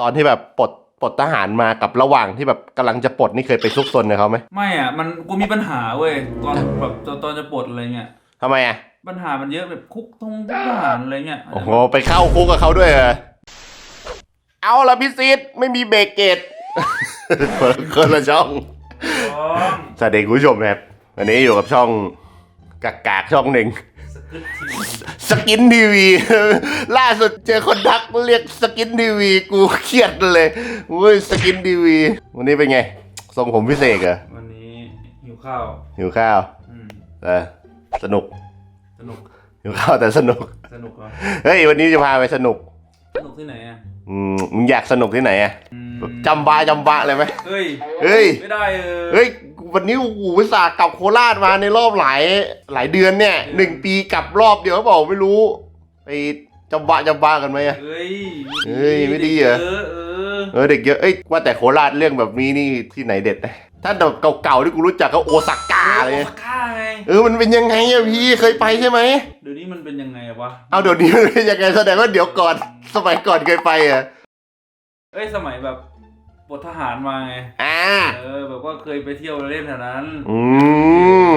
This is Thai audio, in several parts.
ตอนที่แบบปลดปลดทหารมากับระหว่างที่แบบกำลังจะปลดนี่เคยไปซุกซนกับเขาไหมไม่อะ มันกูมีปัญหาเว้ยตอนแบบตอนตอนจะปลดอะไรเงี้ยทำไมอะปัญหามันเยอะแบบคุกทงคุกทหารอะไรเงี้ยโอ้โหไปเข้าคุกกับเขาด้วยเหรอเอาละพี่ซีดไม่มีเบรกเกตคนละคนละช่องอ๋อสวัสดีคุณผู้ชมนะครับวันนี้อยู่กับช่องกากากๆช่องหนึ่ง สกึตทีสกินทีวี ล่าสุดเจอคนทักเรียกสกินทีวีกูเครียดเลยเว้ยสกินทีวี วันนี้เป็นไง ทรงผมพิเศษเหรอวันนี้หิวข้าวหิวข้าวอืมเออสนุกสนุกหิวข้าวแต่สนุก สนุกเหรอเฮ้ย วันนี้จะพาไปสนุก สนุกที่ไหนอะอืมมึงอยากสนุกที่ไหนอะอืมจำบาจำบะเลยไหมเฮ้ย เฮ้ย ไม่ได้เออเฮ้ย วันนี้โอ้โหวิสาห์กลับโคราชมาในรอบหลายหลายเดือนเนี่ยหนึ่งปีกลับรอบเดียวเขาบอกไม่รู้ ไปจำบะจำบะกันไหมอะ เฮ้ยเฮ้ยไม่ดีเหรอเออเออเออเด็กเยอะเอ้ยว่าแต่โคราชเรื่องแบบนี้นี่ที่ไหนเด็ดนะถ้าแบบเก่าๆที่กูรู้จักก็โอซาก้าเลย โอซาก้าไงเออมันเป็นยังไงอะพี่เคยไปใช่ไหมเดี๋ยวนี้มันเป็นยังไงอะวะเอาเดี๋ยวนี้มันเป็นยังไงแสดงว่าเดี๋ยวก่อนสมัยก่อนเคยไปอะ เอ้ยสมัยแบบ ปลดทหารมาไง อ่า เออ แบบว่าเคยไปเที่ยวเล่นแถวนั้น อืม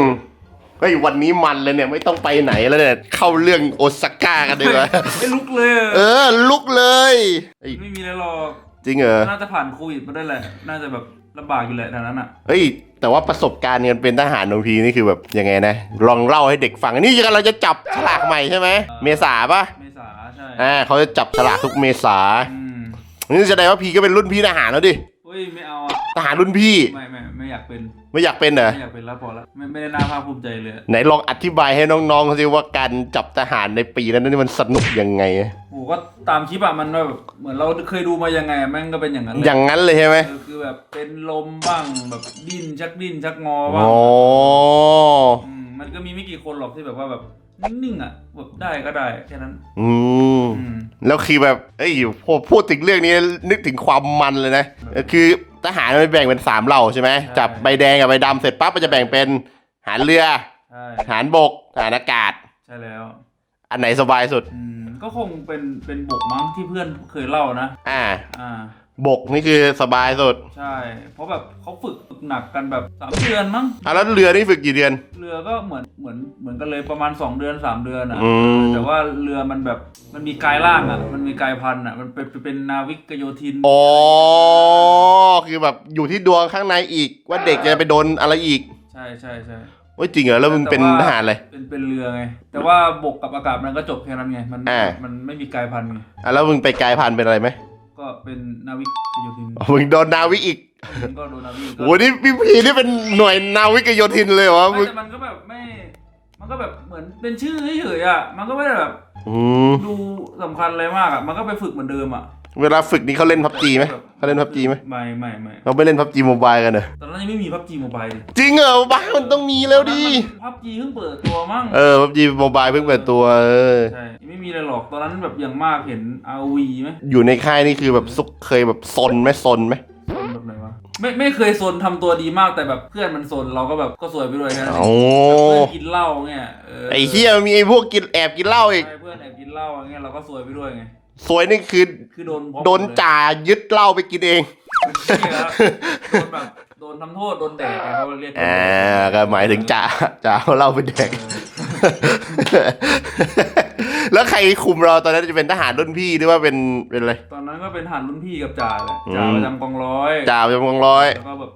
เฮ้ยวันนี้มันเลยเนี่ยไม่ต้องไปไหนแล้วเนี่ยเข้าเรื่องโอซาก้ากันดีกว่าไม่ลุกเลยอะเออ ลุกเลยเฮ้ยไม่มีอะไรหรอก จริงเหรอ น่าจะผ่านโควิดมาได้แหละ น่าจะแบบลำบากอยู่แหละแถวนั้นอะ เฮ้ย แต่ว่าประสบการณ์การเป็นทหารบางทีนี่คือแบบยังไงนะ ลองเล่าให้เด็กฟัง นี่กำลังจะจับฉลากใหม่ใช่ไหม เมษาปะเมษาใช่อ่าเขาจะจับฉลากทุกเมษา อืม นี่แสดงว่าพี่ก็เป็นรุ่นพี่ทหารแล้วดิเฮ้ยไม่เอาอะทหารรุ่นพี่ไม่ไม่ไม่อยากเป็นไม่อยากเป็นเหรอไม่อยากเป็นแล้วพอละไม่ไม่ได้น่าภาคภูมิใจเลยอะไหนลองอธิบายให้น้องๆเขาสิว่าการจับทหารในปีนั้นนี่มันสนุกยังไง โอ้ก็ตามคลิปอะมันแบบเหมือนเราเคยดูมายังไงอะแม่งก็เป็นอย่างนั้นเลอย่างนั้นเลยใช่ไหมเออคือแบบเป็นลมบ้างแบบดิ้นชักดิ้นชักงอโอ้บ้างอืมมันก็มีไม่กี่คนหรอกที่แบบว่าแบบ นิ่งๆอะแบบได้ก็ได้แค่นั้นอืม อืม แล้วคือแบบ เอ้ยพอพูดถึงเรื่องนี้นึกถึงความมันเลยนะเออคือทหารมันแบ่งเป็นสามเหล่าใช่ไหม ใช่ จับใบแดงกับใบดำเสร็จปั๊บมันจะแบ่งเป็นทหารเรือ ใช่ทหารบกทหารอากาศ ใช่แล้ว อันไหนสบายสุด อืมก็คงเป็นเป็นบกมั้งที่เพื่อนเคยเล่านะ อ่า อ่า บกนี่คือสบายสุดใช่ เพราะแบบเขาฝึกฝึกหนักกันแบบสามเดือนมั้ง อะแล้วเรือนี่ฝึกกี่เดือน เรือก็เหมือนเหมือนเหมือนกันเลยประมาณสองเดือนสามเดือนอะ อืม แต่ว่าเรือมันแบบมันมีกายล่างอะ มันมีกายพันธุ์อะ มันเป็นเป็นนาวิกโยธิน อ๋อ คือแบบอยู่ที่ดวงข้างในอีก ว่าเด็กจะไปโดนอะไรอีกใช่ใช่ใช่โอ้ยจริงเหรอแล้วมึงเป็นแต่ว่าทหารอะไรเป็นเป็นเรือไง แต่ว่าบกกับอากาศมันก็จบแค่นั้นไง มันอ่ามันไม่มีกายพันธุ์ไง อะแล้วมึงไปกลายพันธุ์เป็นอะไรไหม ก็เป็นนาวิกโยธินอ๋อมึงโดนนาวิอีกมันก็โดนนาวิกก็โอ้นี่พี่พีนี่เป็นหน่วยนาวิกโยธินเลยเหรอไม่มึงแต่มันก็แบบไม่ มันก็แบบเหมือนเป็นชื่อเฉยๆอะ มันก็ไม่ได้แบบ อืมดูสำคัญอะไรมากอะ มันก็ไปฝึกเหมือนเดิมอะ เวลาฝึกนี่เขาเล่นพับจีไหมเขาเล่นพับจีไหมไม่ไม่ไม่เขาไม่เล่นพับจีโมบายกันเหรอตอนนั้นยังไม่มีพับจีโมบายจริงเหรอบ้ามันต้องมีแล้วดิพับจีเพิ่งเปิดตัวมั้งเออพับจีโมบายเพิ่งเปิดตัวเออใช่ยังไม่มีอะไรหรอกตอนนั้นแบบอย่างมากเห็นอาวีไหมอยู่ในค่ายนี่คือแบบซุกเคยแบบซนไหมซนไหมโซนแบบไหนวะไม่ไม่เคยโซนทำตัวดีมากแต่แบบเพื่อนมันโซนเราก็แบบก็สวยไปด้วยแค่นั้นเอโอ้งเพื่อนกินเหล้าเงี้ยเออไอ้เฮียมีไอ้พวกกินแอบกินเหล้าอีกใช่เพื่อนแอบกินเหล้าอย่างเงี้ยเราก็สวยไปด้วยไง สวยนี่คือคือโดนพร้อมโดนจ่ายึดเหล้าไปกินเอง เลยโดนแบบโดนทำโทษโดนแดกไงเขาเรียกอ่าก็หมายถึงจ่าจ่าเอาเหล้าไปแดก แล้วใครคุมเราตอนนั้นจะเป็นทหารรุ่นพี่หรือว่าเป็นเป็นอะไรตอนนั้นก็เป็นทหารรุ่นพี่กับจ่าแหละอืมจ่าประจำกองร้อยจ่าประจำกองร้อย แล้วก็แบบ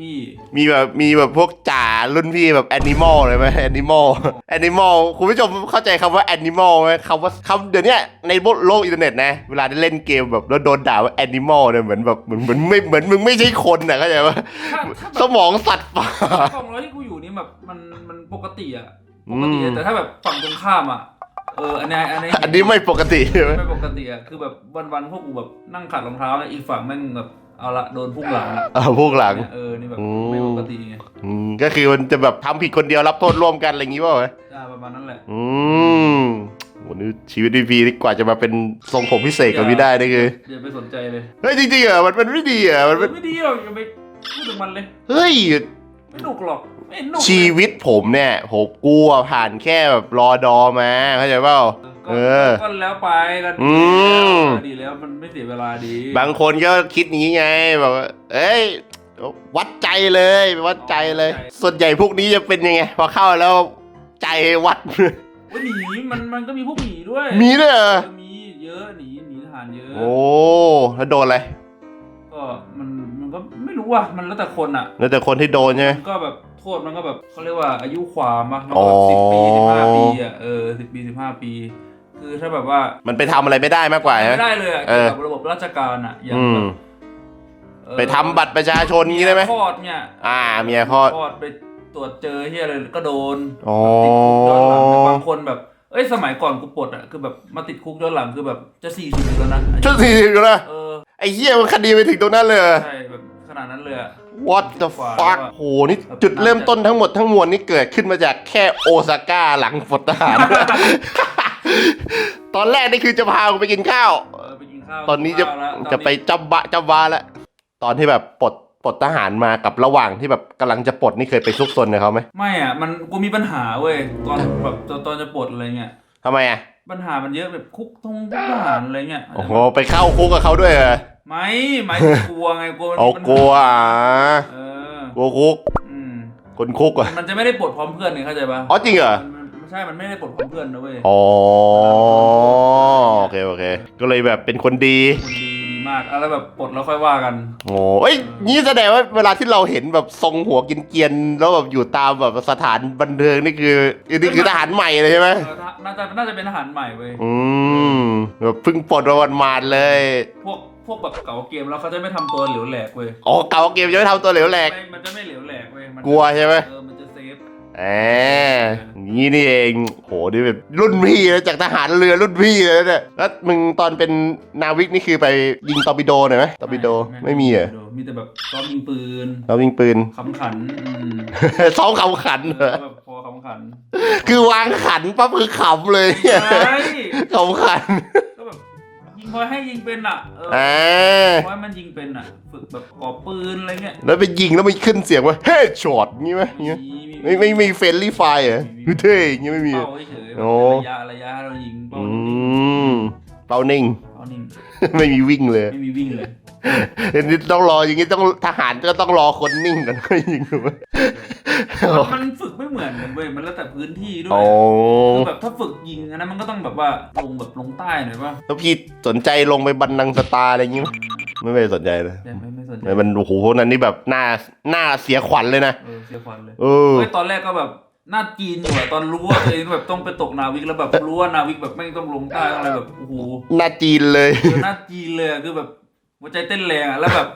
พวกรุ่นพี่ มีแบบมีแบบพวกจ่ารุ่นพี่แบบแอนิมอลเลยไหมแอนิมอลแอนิมอลคุณผู้ชมเข้าใจคำว่าแอนิมอลไหมคำว่าคำเดี๋ยวเนี้ยในโลกอินเทอร์เน็ตนะ เวลาได้เล่นเกมแบบแล้วโดนด่าว่าแอนิมอลเนี่ยเหมือนแบบเหมือนเหมือนไม่เหมือนมึงไม่ใช่คนอะเข้าใจปะถ้าถ้าสแบบมองสัตว์ป่ากองร้อยที่กูอยู่นี่แบบมันมันปกติอะปกติอือะมแต่ถ้าแบบฝั่งตรงข้ามอะเอออันนี้อันนี้อันนี้ไม่ปกติใช่ไหมไม่ปกติอะคือแบบวันๆพวกกูแบบนั่งขัดรองเท้าเนี่ยอีกฝั่งแม่งแบบ เอาละโดนพุ่งหลังอะเออพวกหลังเออนี่แบบอืม ไม่ปกติไงอืมก็คือมันจะแบบทำผิดคนเดียวรับโทษร่วมกันอะไรอย่างงี้เปล่าวะอ่าประมาณนั้นแหละ อืมวันนี้ชีวิตดีพีนี่กว่าจะมาเป็นทรงผมพิเศษกับพี่ได้นี่คืออย่าไปสนใจเลยเฮ้ยจริงๆเหรอมันมันไม่ดีเหรอมันเอมัอนไม่ดีหรอกอย่าไปพูดถึงมันเลย เฮ้ย ไม่หนุกหรอกไม่หนุกชีวิตผมเนี่ยผมกลัวผ่านแค่แบบรอดอมาเข้าใจเปล่าเออ ก็เออ ก็แล้วไปกันอืมดีแล้วมันไม่เสียเวลาดีบางคนก็คิดอย่างนี้ไงแบบว่าเอ้ย วัดใจเลยวัดใจเลย ส่วนใหญ่พวกนี้จะเป็นยังไง พอเข้าแล้วใจวัดโอ้ยหนีมันมันก็มีพวกหนีด้วยมีด้วยเหรอ เออมีเยอะหนีหนีทหารเยอะ โอ้แล้วโดนอะไรก็มันมันก็ไม่รู้ว่ะมันแล้วแต่คนอะ แล้วแต่คนที่โดนใช่ไหมมันก็แบบโทษมันก็แบบเขาเรียกว่าอายุความอะมันอ๋ก็อแบบสิบปีสิบห้าปีอะเออสิบปีสิบห้าปี คือถ้าแบบว่ามันไปทำอะไรไม่ได้มากกว่าใช่ไหมไม่ได้เลยอะเอเกี่ยวอ กับระบบราชการอะอย่างอืแบมบเอ่อไปทำบัตรประชาชนงี้ได้ไหม คลอดเนี่ยอ่าเมียคลอด คลอดไปตรวจเจอเฮียอะไรก็โดนอ๋อ ติดคุกย้อนหลังแต่บางคนแบบเอ้ยสมัยก่อนกูปลดอะคือแบบมาติดคุกย้อนหลังคือแบบจะสี่สิบแล้วนะชุดสี่สิบอยู่นะเออไอ้เหี้ยมันคดีไปถึงตรงนั้นเลยเหรอ ใช่แบบขนาดนั้นเลยอะ What the กว่า fuck ว่าโหนี่จุดเริ่มต้นทั้งหมดทั้งมวลนี่เกิดขึ้นมาจากแค่โอซาก้าหลังฝนทหาร ตอนแรกนี่คือจะพากูไปกินข้าว เออไปกินข้าวตอนนี้จะกิข้าวแล้วตอนนี้จะไปจับบะจับบาแล้วตอนที่แบบปลดปลดทหารมากับระหว่างที่แบบกำลังจะปลดนี่เคยไปซุกซนกับเขาไหมไม่อะมันกูมีปัญหาเว้ยตอนแบบตอนตอนจะปลดอะไรเงี้ยทำไมอะปัญหามันเยอะแบบคุกทงคุกทหารอะไรเงี้ยโอ้โหไปเข้าคุกกับเขาด้วยเหรอไม่ไม่ถึงกลัวไงกลัวมันเอามีปัญหากลัวอะเออกลัวคุกอืมคนคุกอะมันจะไม่ได้ปลดพร้อมเพื่อนเนี่ยเข้าใจปะอ๋อจริงเหรอ มันมันไม่ ใช่ มันไม่ได้ปลดพร้อมเพื่อนนะเว้ยอ๋อโอเคโอเค ก็เลยแบบเป็นคนดีคนดีดีมากแล้วแบบปลดแล้วค่อยว่ากันโอ้เอ้ยนี่แสดงว่าเวลาที่เราเห็นแบบทรงหัวกินเกรียนๆแล้วแบบอยู่ตามแบบสถานบันเทิงนี่คือนี่คือทหารใหม่เลยใช่ไหมเออถ้าน่าจะน่าจะเป็นทหารใหม่เว้ย อืมแบบเพิ่งปลดมาวันมานๆเลยพวกพวกแบบเก่าเกมแล้วเขาจะไม่ทำตัวเหลวแหลกเว้ยอ๋อเก่าเกมจะไม่ทำตัวเหลวแหลก ไม่มันจะไม่เหลวแหลกเว้ยมันกลัวใช่ไหม เออมันจะเซฟ แหมนี่นี่เอง โหนี่แบบรุ่นพี่เลยจากทหารเรือรุ่นพี่เลยนะเนี่ยแล้วมึงตอนเป็นนาวิกนี่คือไปยิงตอร์ปิโดหน่อยไหมตอร์ปิโดไม่มีเหรอ มีแต่แบบซ้อมยิงปืนเรายิงปืน ขำขันอืมซ้อมคำขันเหรอ แบบพอขำขันคือวางขันปั๊บคือขำเลยใช่ขำขันก็แบบยิงพอให้ยิงเป็นอะเอออ่าพอให้มันยิงเป็นอะ ฝึกแบบกอบปืนอะไรเงี้ยแล้วไปยิงแล้วมันขึ้นเสียงว่าเฮ้ช็อตงี้ไหมงี้ไหมไม่ ไม่ไม่มีเฟรนลี่ไฟเหรอคือเท่อย่างงี้ไม่มี เป้าเฉยๆโอ้ ระยะระยะเรายิงเป้าอืนิ่งมเป้านิ่ง เป้านิ่งไม่มีวิ่งเลยไม่มีวิ่งเลยอันนี้ต้องรออย่างงี้ต้องทหารก็ต้องรอคนนิ่งก่อนค่อยยิงถูกไหมมันฝึกไม่เหมือนกันเว้ยมันแล้วแต่พื้นที่ด้วยโอ้คือแบบถ้าฝึกยิงอันนั้นมันก็ต้องแบบว่าลงแบบลงใต้หน่อยป่ะแล้วพี่สนใจลงไปบันนังสตาร์อะไรอย่างงี้ไหม ไม่ไม่สนใจเลยไม่ไม่ไม่สนใจมันโอ้โหพวกนั้นนี่แบบหน้าหน้าเสียขวัญเลยนะเออเสียขวัญเลยเออเฮ้ยตอนแรกก็แบบหน้าจีนอยู่อะตอนรู้ว่าตัวเองแบบต้องไปตกนาวิกแล้วแบบรู้ว่านาวิกแบบไม่งต้องลงใต้ต้องอะไรแบบโอ้โหหน้าจีนเลยเออหน้าจีนเลยอะคือแบบหัวใจเต้นแรงอะแล้วแบบ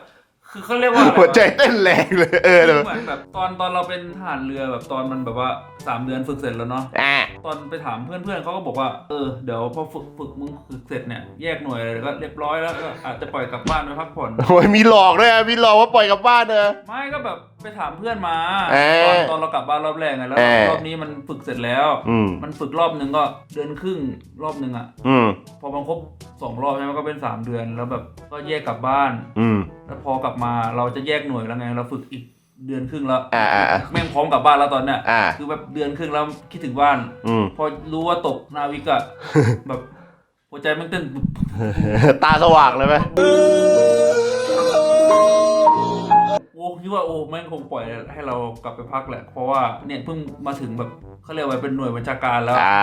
คือเขาเรียกว่าอะไรหัวใจเต้นแรงเลยเออเหเดี๋ยวมือนแบบตอนตอนเราเป็นทหารเรือแบบตอนมันแบบว่าสามเดือนฝึกเสร็จแล้วเนาะอ่าตอนไปถามเพื่อนเพื่อนๆเขาก็บอกว่าเออเดี๋ยวพอฝึกฝึกมึงฝึกเสร็จเนี่ยแยกหน่วยอะไรก็เรียบร้อยแล้วก็อาจจะปล่อยกลับบ้านไปพักผ่อน โอ้ยมีหลอกด้วยอะมีหลอกว่าปล่อยกลับบ้านเนอะไม่ก็แบบ ไปถามเพื่อนมาเออตอนตอนเรากลับบ้านรอบแรกไงแล้วเออรอบนี้มันฝึกเสร็จแล้ว อืม มันฝึกรอบหนึ่งก็เดือนครึ่งรอบหนึ่งอะ อืม พอมันครบสองรอบใช่ไหมก็เป็นสามเดือนแล้วแบบก็แยกกลับบ้าน อืม แล้วพอกลับมาเราจะแยกหน่วยแล้วไงเราฝึกอีกเดือนครึ่งแล้วอ่าอ่าอ่า แม่งพร้อมกลับบ้านแล้วตอนเนี้ยอ่า คือแบบเดือนครึ่งแล้วคิดถึงบ้าน อืม พอรู้ว่าตกนาวิกอะ แบบหัวใจมันเต้นตาสว่างเลยไหมโอ้ คิดว่าโอ้แม่งคงปล่อยให้เรากลับไปพักแหละ เพราะว่าเนี่ยเพิ่งมาถึงแบบเขาเรียกว่าเป็นหน่วยบัญชาการแล้วอ่า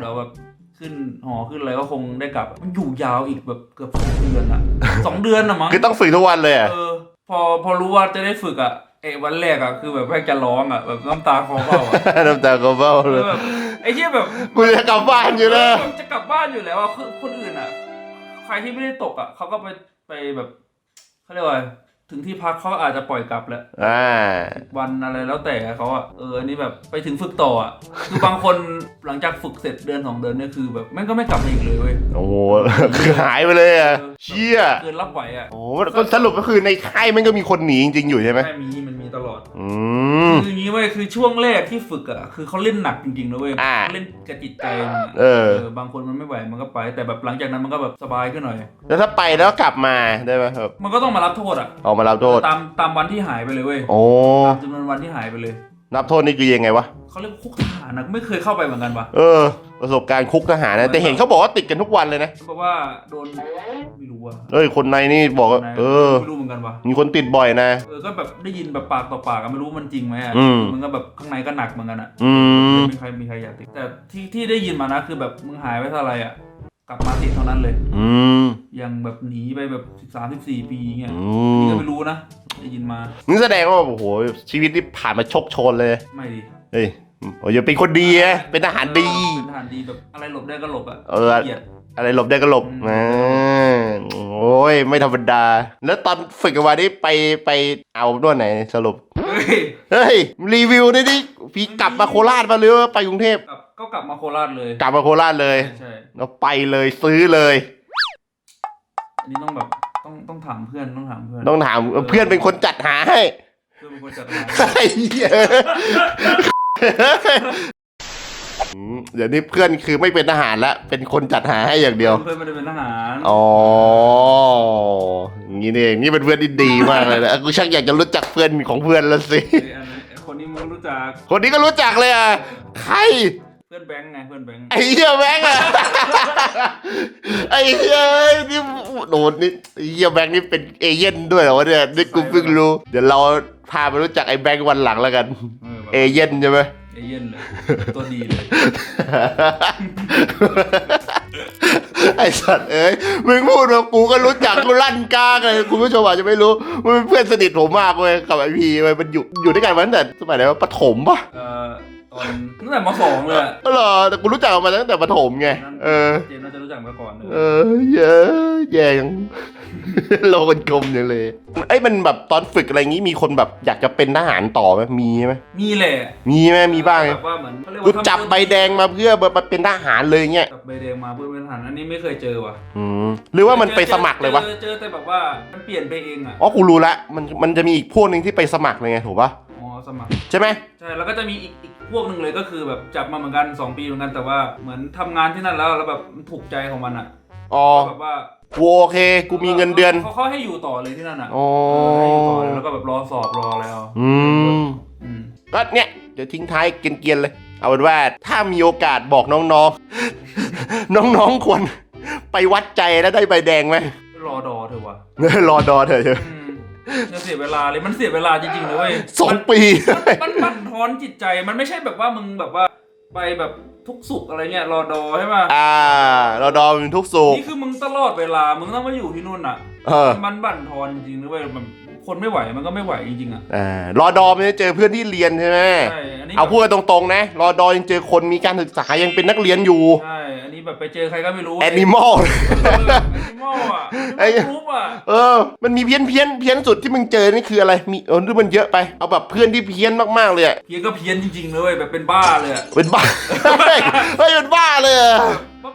เดี๋ยวแบบขึ้นหอขึ้นอะไรก็คงได้กลับ มันอยู่ยาวอีกแบบเกือบสองเดือนอะ สองเดือนอะมั้งคือต้องฝึกทุกวันเลยอะเออ พอพอรู้ว่าจะได้ฝึกอะเอยวันแรกอะคือแบบแม่งจะร้องอะแบบน้ำตาคลอเบ้าอะน้ำตาก็เบ้าเอเลอยแบบไอ้เชี่ยแบบ กูจะกลับบ้านอยู่แล้วเจะกลับบ้านอยู่แล้วอะคือคนอื่นอะใครที่ไม่ได้ตกอะเขาก็ไปไปแบบเขาเรียกว่า ถึงที่พักเขาอาจจะปล่อยกลับแหละอ่า วันอะไรแล้วแต่เขาอะเอออันนี้แบบไปถึงฝึกต่ออะคือบางคนหลังจากฝึกเสร็จเดือนสองเดือนเนี่ยคือแบบแม่งก็ไม่กลับมาอีกเลยเว้ยโอ้โห คือหายไปเลยอะเชี่ยเกินรับไหวอะโอ้โหก็สรุปก็คือในค่ายมันก็มีคนหนีจริงๆอยู่ใช่ไหมแม่มีมันมีตลอด อืม คืออย่างนี้เว้ยคือช่วงแรกที่ฝึกอะคือเขาเล่นหนักจริงๆนะเว้ยอ่าเขาเล่นกระจิตใจมึงอะเออ บางคนมันไม่ไหวมันก็ไป แต่แบบหลังจากนั้นมันก็แบบสบายขึ้นหน่อย แล้วถ้าไปแล้วกลับมาได้ไหมครับมันก็ต้องมารับโทษอะออกมารับโทษ ตามตามวันที่หายไปเลยเว้ยโอ้ ตามจำนวนวันที่หายไปเลยนับโทษนี่คือยังไงวะ เขาเรียกคุกทหารนะไม่เคยเข้าไปเหมือนกันวะเออ ประสบการณ์คุกทหารนะ แต่เห็นเขาบอกว่าติดกันทุกวันเลยนะ เพราะว่าโดนไม่รู้อะเอ้ย คนในนี่บอกว่านายเออ ไม่รู้เหมือนกันวะมีคนติดบ่อยนะ เออก็แบบได้ยินแบบปากต่อปากอะไม่รู้มันจริงไหมอะอืม มันก็แบบข้างในก็หนักเหมือนกันอะอืม ไม่มีใครมีใครอยากติดแต่ที่ที่ได้ยินมานะคือแบบมึงหายไปเท่าไหร่อะ กลับมาติดเท่านั้นเลย อืมยังแบบหนีไปแบบสิบสามสิบสี่ปีเงี้ยอืนี่มก็ไม่รู้นะได้ยินมานี่แสดงว่าโอ้โหชีวิตที่ผ่านมาโชคโชนเลย ไม่ดีเฮ้ยโอ้ยอย่าเป็นคนดีนะเป็นทหารดี เป็นทหารดีแบบอะไรหลบได้ก็หลบอะเออเกลียด อะไรหลบได้ก็หลบอืม อ่าโอ้ย ไม่ธรรมดา แล้วตอนฝึกกันมานี่ไปไปเอาด้วนไหนสรุป เฮ้ยเฮ้ย รีวิวได้ดิพี่กลับมาโคราชมาหรือว่าไปกรุงเทพ กลับ ก็กลับมาโคราชเลยกลับมาโคราชเลยใช่แล้วไปเลยซื้อเลย อันนี้ต้องแบบต้องต้องถามเพื่อนต้องถามเพื่อนต้องถามเพื่อนเป็นคนจัดหาให้เพื่อนเป็นคนจัดหาไอ้เหี้ยอืมเดี๋ยวนี้เพื่อนคือไม่เป็นทหารละเป็นคนจัดหาให้อย่างเดียว เพื่อนไม่ได้เป็นทหารอ๋ออย่างนี้นี่เองนี่เป็นเพื่อนที่ดีมากเลยนะกูชักอยากจะรู้จักเพื่อนของเพื่อนแล้วสิเอ้ยอันนี้คนนี้มึงรู้จัก คนนี้ก็รู้จักเลยอะใครเพื่อนแบงค์ไงเพื่อนแบงค์ไอ้เหี้ยแบงค์อะไอ้เหี้ยนี่โดนนี่ไอ้เหี้ยแบงค์นี่เป็นเอเย่นด้วยเหรอวะเนี่ยนี่กูเพิ่งรู้ เดี๋ยวเราพาไปรู้จักไอ้แบงค์วันหลังแล้วกัน เออแบบเอเย่นใช่ไหมเอเย่นเลยตัวดีเลยไอ้สัตว์เอ้ยมึงพูดว่ากูก็รู้จักกูลั่นกล้าเลยคุณผู้ชมอาจจะไม่รู้มันเป็นเพื่อนสนิทผมมากเว้ยกับไอพีเว้ยมันอยู่อยู่ด้วยกันมาตั้งแต่สมัยไหนวะประถมปะเอ่อ ตอนตั้งแต่มสองเลยอะก็เหรอแต่กูรู้จักมันมาตั้งแต่ประถมไง เออ เจมส์น่าจะรู้จักมาก่อนเลยเออเยอะแย่ยังโลกมันกลมอย่างเลยไอ้ยมันแบบตอนฝึกอะไรงี้มีคนแบบอยากจะเป็นทหารต่อไหมมีไหมมีแหละมีไหมมีบ้างไหมแบบว่าเหมือนเขาเรียกกูว่าจับใบแดงมาเพื่อมาเป็นทหารเลยเงี้ยจับใบแดงมาเพื่อเป็นทหารอันนี้ไม่เคยเจอว่ะอืมหรือว่ามันไปสมัครเลยวะ จอเจอแต่แบบว่ามันเปลี่ยนไปเองอะ อ๋อ กูรู้ละ มัน มันจะมีอีกพวกหนึ่งที่ไปสมัครเลยไง ถูกปะอ๋อ สมัคร ใช่ไหมใช่ แล้วก็จะมีอีกอีกพวกหนึ่งเลยก็คือแบบจับมาเหมือนกัน 2 ปีเหมือนกันแต่ว่าเหมือนทำงานที่นั่นแล้วแล้วแบบมันถูกใจของมันอะอ๋อแบบว่ากูโอเคกูมีเงินเดือน เขาเขาให้อยู่ต่อเลยที่นั่นอะอ๋อเให้อยู่ต่อเลยแล้วก็แบบรอสอบรออะไรเอาอืม อืม ก็เนี่ย เดี๋ยวทิ้งท้ายเกรียนๆเลย เอาเป็นว่าถ้ามีโอกาสบอกน้องๆ น้องๆควรไปวัดใจแล้วได้ใบแดงไหม รอดอเถอะวะ รอดอเถอะเถอะ อืม จะเสียเวลาเลยมันเสียเวลาจริงๆเลยเว้ยสองปี มันบั่นทอนจิตใจมันไม่ใช่แบบว่ามึงแบบว่าไปแบบทุกสุขอะไรเงี้ยรอดอใช่ป่ะอ่ารอดอเป็นทุกสุขนี่คือมึงตลอดเวลามึงต้องมาอยู่ที่นู่นอะ เออ มันบั่นทอนจริงๆนะเว้ยมัน คนไม่ไหวมันก็ไม่ไหวจริงๆอะอ่ารอดอมันจะเจอเพื่อนที่เรียนใช่ไหมใช่อันนี้เอาพูดกันตรงๆนะรอดอยังเจอคนมีการศึกษายังเป็นนักเรียนอยู่ใช่อันนี้แบบไปเจอใครก็ไม่รู้แอนิมอล แอนิมอลอะไอ้ไอ้กรุ๊ปอะเออ มันมีเพี้ยนเพี้ยนเพี้ยนสุดที่มึงเจอนี่คืออะไรมีเออหรือมันเยอะไปเอาแบบเพื่อนที่เพี้ยนมากๆเลยอะเพี้ยนก็เพี้ยนจริงๆเลยเว้ยแบบเป็นบ้าเลยอะเป็นบ้า เฮ้ยเฮ้ยเป็นบ้าเลยอะ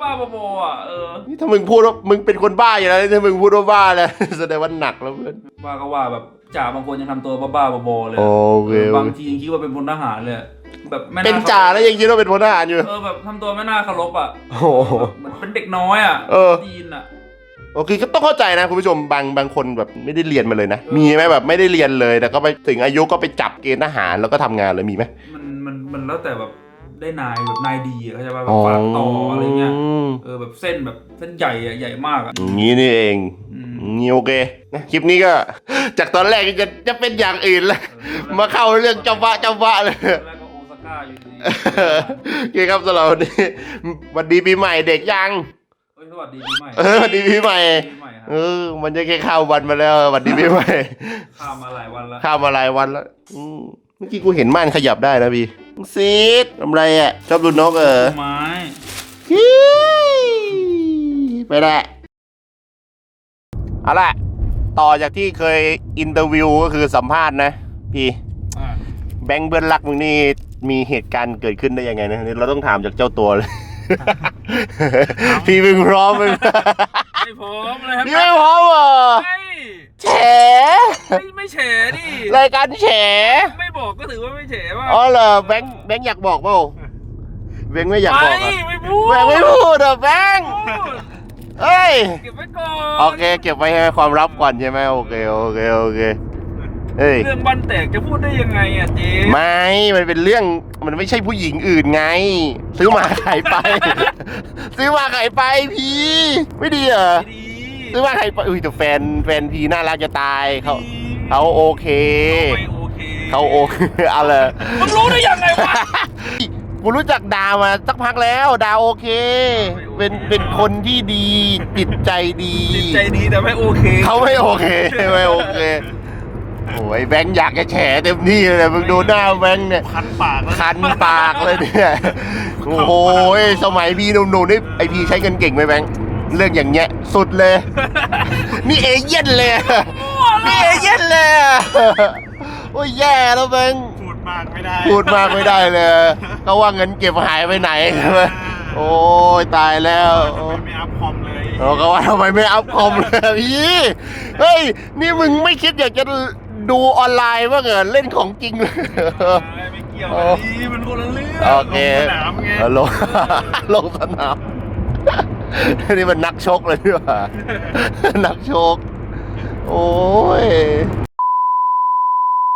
บ้าบ้าๆบอๆอะเออนี่ถ้ามึงพูดว่ามึงเป็นคนบ้าอยู่แล้วถ้ามึงพูดว่าบ้าแล้วแสดงว่าหนักแล้วเพื่อนว่าก็ว่าแบบจ่าบางคนยังทำตัวบ้าๆบอๆเลยโออะเคเออบางทียังคิดว่าเป็นพลทหารเลยอะแบบไม่เป็นจ่าแล้วยังคิดว่าเป็นพลทหารอยู่ เออแบบทำตัวไม่น่าเคารพอะโอ้โหเหมือนเป็นเด็กน้อยอะเออ ดีนอะโอเคก็ต้องเข้าใจนะคุณผู้ชมบางบางคนแบบไม่ได้เรียนมาเลยนะเออมีไหมแบบไม่ได้เรียนเลยแต่ก็ไปถึงอายุก็ไปจับเกณฑ์ทหารแล้วก็ทำงานเลยมีไหมมันมันมันแล้วแต่แบบ ได้นายแบบนายดีอะเข้าใจป่ะแบบฝากต่ออะไรเงี้ยมเออแบบเส้นแบบเส้นใหญ่อะใหญ่มากอะอย่างนี้นี่เองอืมนี่โอเคนะคลิปนี้ก็ จากตอนแรกจะจะเป็นอย่างอื่นแล้วมาเข้าเรื่องเจ้าบ้าเจ้าบ้าเลยแล้วก็โอซาก้าอยู่ดีโอเคครับสำหรับวันนี้สวัสดีปีใหม่เด็กยังเอ้ยสวัสดีปีใหม่เออสวัสดีปีใหม่ปีใหม่ครับเออ มันจะแค่ข้าววันมาแล้วสวัสดีปีใหม่ข้ามมาหลายวันแล้วข้าวมาหลายวันแล้ว อืม เมื่อกี้กูเห็นม่านขยับได้นะพี่ซีดทำไรอะ ชอบดูนกเออไม้ฮี่ไปแหละเอาล่ะต่อจากที่เคยอินเตอร์วิวก็คือสัมภาษณ์นะพี่อะแบงค์เบิร์นรักมึงนี่มีเหตุการณ์เกิดขึ้นได้ยังไงนะเราต้องถามจากเจ้าตัวเลย พี่มึงพร้อมไหมไม่พร้อมเลยครับพี่ไม่พร้อมเหรอไม่แฉไม่ไม่แฉดิรายการแฉไม่บอ กก็ถือว่าไม่แฉว่าอ๋อเหรอแบงค์แบงค์อยากบอกเปล่าแบงค์ไม่อยากบอกไม่อะไม่พูดแบงค์ไม่พูดเหรอแบงค์พูดเอ้ย เก็บไว้ก่อนโอเค เก็บไว้ให้ความลับก่อนใช่ไหมโอเคโอเคโอเคเอ้ย เรื่องบ้านแตกจะพูดได้ยังไงอะเจ๊ไม่ มันเป็นเรื่อง มันไม่ใช่ผู้หญิงอื่นไง ซื้อมาขายไป ซื้อมาขายไปพี่ ไม่ดีเหรอ ดี ซื้อมาขายไป อุ้ยแต่แฟนแฟนพี่น่ารักจะตายเขา เขาโอเคไม่โอ เคเขาโอเคเอาเลยมึงรู้ได้ยังไงวะกูรู้จักดาวมาสักพักแล้วดาวโอเค เป็นเป็นคนที่ดีจิตใจดีจิตใจดีแต่ไม่โอเคเขาไม่โอเคไม่โอเคโอ้ยแบงค์อยากจะแฉเต็มที่เลยมึงดูหน้าแบงค์เนี่ยคันปากแล้วคันปากเลยเนี่ยโอ้โหสมัยพี่หนุ่มๆนี่ไอพี่ใช้เงินเก่งไหมแบงค์เรื่องอย่างเงี้ยสุดเลย นี่เอเย่นเลยนี่เอเย่นเลย โอ้ยแย่แล้วแบงค์พูดมากไม่ได้พูดมากไม่ได้เลยก็ว่าเงินเก็บหายไปไหนใช่ไหมโอ้ยตายแล้วทำไมไม่อัพคอมเลยเราก็ว่าทำไมไม่อัพคอมเลยพี่เฮ้ยนี่มึงไม่คิดอยากจะดูออนไลน์บ้างเหรอเล่นของจริงเลยไม่เกี่ยวโอ้กันดีมันคนละเรื่องโอเคลงสนามไงเออลงลงสนามนี่มันนักชกเลยดีกว่านักชก โอ้ย